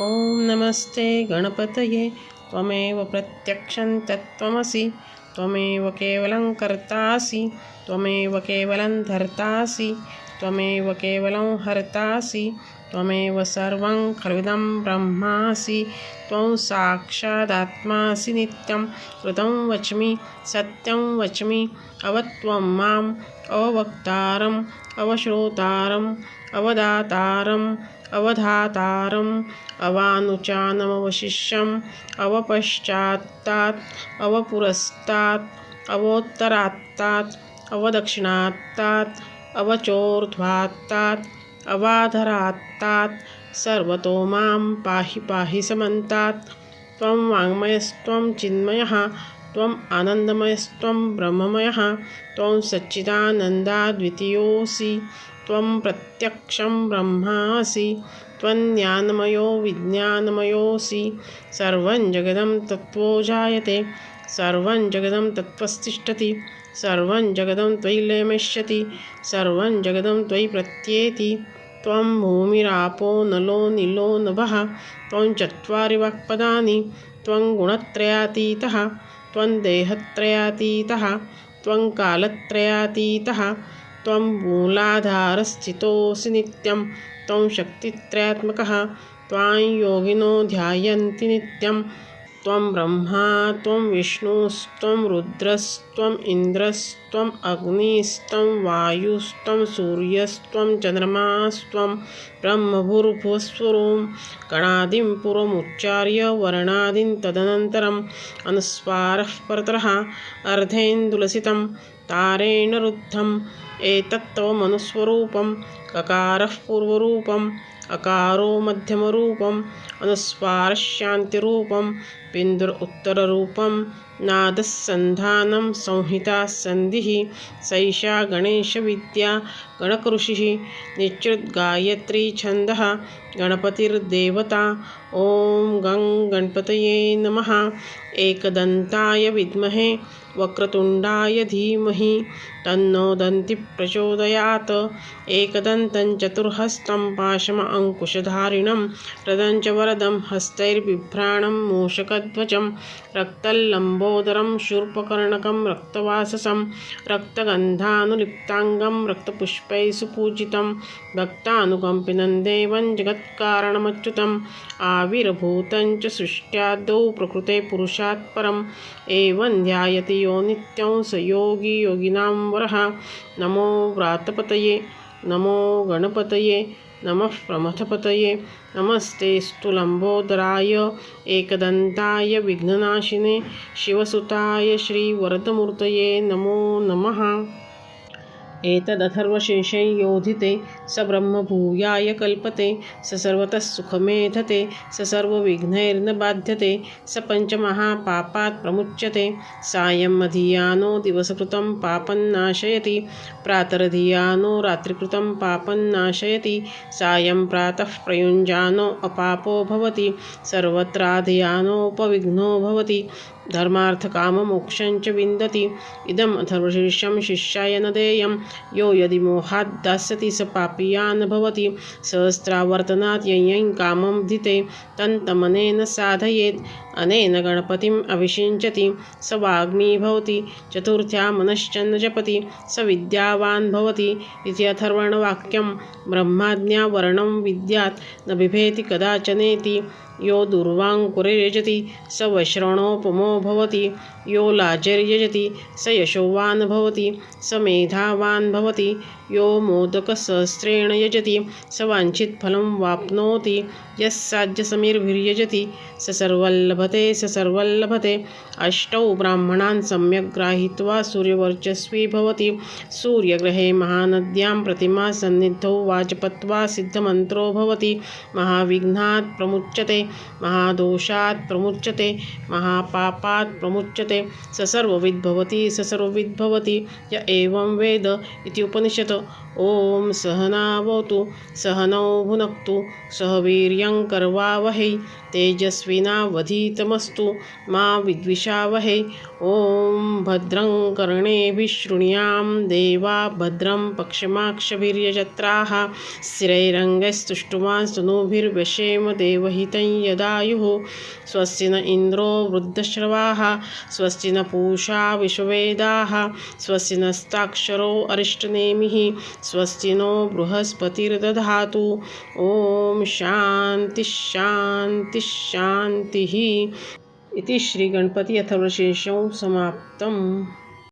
ॐ नमस्ते त्वमेव प्रत्यक्षं तत्त्वमसि, त्वमेव केवलं कर्तासि, त्वमेव केवलं धर्तासि, त्वमेव केवलं हर्तासि, त्वमेव सर्वं खलुदं ब्रह्मासि, त्वं साक्षादात्मासि नित्यं, कृतं वच्मि, सत्यं वच्मि, अवत्वं अवधातारम् अवानुचानमवशिष्यम् अवपश्चात्तात् अवपुरस्तात् अवोत्तरात्तात् अवदक्षिणात्तात् अवचोर्ध्वात्तात् अवाधरात्तात् सर्वतो माँ पाहि पाहि समन्तात् त्वं वाङ्मयस्त्वं चिन्मयः त्वम् आनन्दमयस्त्वं ब्रह्ममयः त्वं सच्चिदानन्दाद्वितीयोऽसि त्वं प्रत्यक्षं ब्रह्मासि त्वज्ञानमयो विज्ञानमयोऽसि। सर्वं जगदं तत्त्वो जायते, सर्वं जगदं तत्त्वस्तिष्ठति, सर्वं जगदं त्वयि लयमिष्यति सर्वं जगदं त्वयि प्रत्येति। त्वं भूमिरापो नलो निलो नभः, त्वं चत्वारि वाक्पदानि त्वं गुणत्रयातीतः, त्वं देहत्रयातीतः, त्वं कालत्रयातीतः त्वं मूलाधारस्थितोऽसि नित्यं त्वं शक्तित्रयात्मकः त्वां योगिनो ध्यायन्ति नित्यं। त्वं ब्रह्मा, त्वं विष्णुस्त्वं रुद्रस्त्वम् इन्द्रस्त्वम् अग्निस्त्वं वायुस्त्वं सूर्यस्त्वं चन्द्रमास्त्वं ब्रह्मभूर्भुवस्वरूं गणादिं पूर्वमुच्चार्य वर्णादीन् तदनन्तरम्, अनुस्वारः परतरः अर्धेन्दुलसितं तारेण रुद्धम् एतत्तव ककारः पूर्वरूपम् अकारो मध्यमरूपम् अनुस्वारशान्तिरूपं बिन्दुर उत्तररूपं नादस्सन्धानं संहिता सन्धिः सैषा गणेशविद्या गणकृषिः निश्चिद्गायत्री छन्दः गणपतिर्देवता। ॐ गं गणपतये नमः। एकदन्ताय विद्महे। वक्रतुण्डाय धीमहि। तन्नो प्रचोदयात्। एकदन्तं चतुर्हस्तं पाशम अङ्कुशधारिणं। रदं च वरदं हस्तैर्बिभ्राणं मूषकध्वजं। रक्तल्लम्बोदरं शूर्पकर्णकं, रक्तवाससं, रक्तगन्धानुलिप्ताङ्गं, रक्तपुष्पैः सुपूजितं, भक्तानुकम्पिनं देवं जगत्कारणमच्युतम् आविर्भूतं च सृष्ट्यादौ प्रकृते पुरुषात् परम् एवं ध्यायति यो नित्यं स योगी योगिनां वरः। नमो व्रातपतये, नमो गणपतये। नमः प्रमथपतये। नमस्ते स्तुलम्बोदराय एकदन्ताय विघ्ननाशिने। शिवसुताय श्रीवरदमूर्तये नमो नमः। एतदथर्वशेषयोधिते स ब्रह्मभूयाय कल्पते, स सर्वतः सुखमेधते, स सर्वविघ्नैर्न बाध्यते, स पञ्चमहापापात् प्रमुच्यते। सायं मधीयानो दिवसकृतं पापं नाशयति, प्रातरधियानो रात्रिकृतं पापं नाशयति, सायं प्रातः प्रयुञ्जानो अपापो भवति, सर्वत्राधियानोपविघ्नो भवति। धर्मार्थकाममोक्षं च विन्दति। इदम् अथर्वशीर्षं शिष्याय न देयं। यो यदि मोहात् दास्यति स पापीयान् भवति। सहस्रावर्तनात् ययं कामं धिते। तन्तमनेन साधयेत्। अनेन गणपतिम् अभिषिञ्चति स वाग्मी भवति। चतुर्थ्या मनश्चन्न जपति। स विद्यावान् भवति। इति अथर्वणवाक्यं। ब्रह्माज्ञावर्णं विद्यात्। न बिभेति कदाचनेति। यो दुर्वाङ्कुरिर्यजति स वैश्रवणोपमो भवति। यो लाजर्यजति, स यशोवान् भवति। स मेधावान् भवति। यो मोदकसहस्रेण यजति। स वाञ्छितफलं वाप्नोति। यस्साध्यसमीर्भिर्यजति स सर्वल्लभते स सर्वल्लभते। अष्टौ ब्राह्मणान् सम्यक् ग्राहीत्वा सूर्यवर्चस्वी भवति। सूर्यग्रहे महानद्यां प्रतिमा सन्निधौ वाजपत्वा सिद्धमन्त्रो भवति। महाविघ्नात् प्रमुच्यते। महादोषात् प्रमुच्यते। महापापात् प्रमुच्यते। स सर्वविद् भवति, स सर्वविद् भवति, य एवं वेद इति उपनिषत्। ॐ सहनावतु, सहनौ भुनक्तु, सह वीर्यङ्कर्वावहै तेजस्विनावधीतमस्तु, मा विद्विषावहै। ॐ भद्रं कर्णेभिः शृणुयां देवा भद्रं पक्षमाक्षवीर्यजत्राः स्थिरैरङ्गैस्तुष्टुमास्तनूभिर्वशेम देवहितं यदायुः। स्वस्ति न इन्द्रो वृद्धश्रवाः। स्वस्ति न पूषा विश्ववेदाः स्वस्ति नस्ताक्षरो अरिष्टनेमिः स्वस्ति नो बृहस्पतिर्दधातु। ॐ शान्तिः शान्तिः। इति श्रीगणपति अथर्वशेषं समाप्तम्।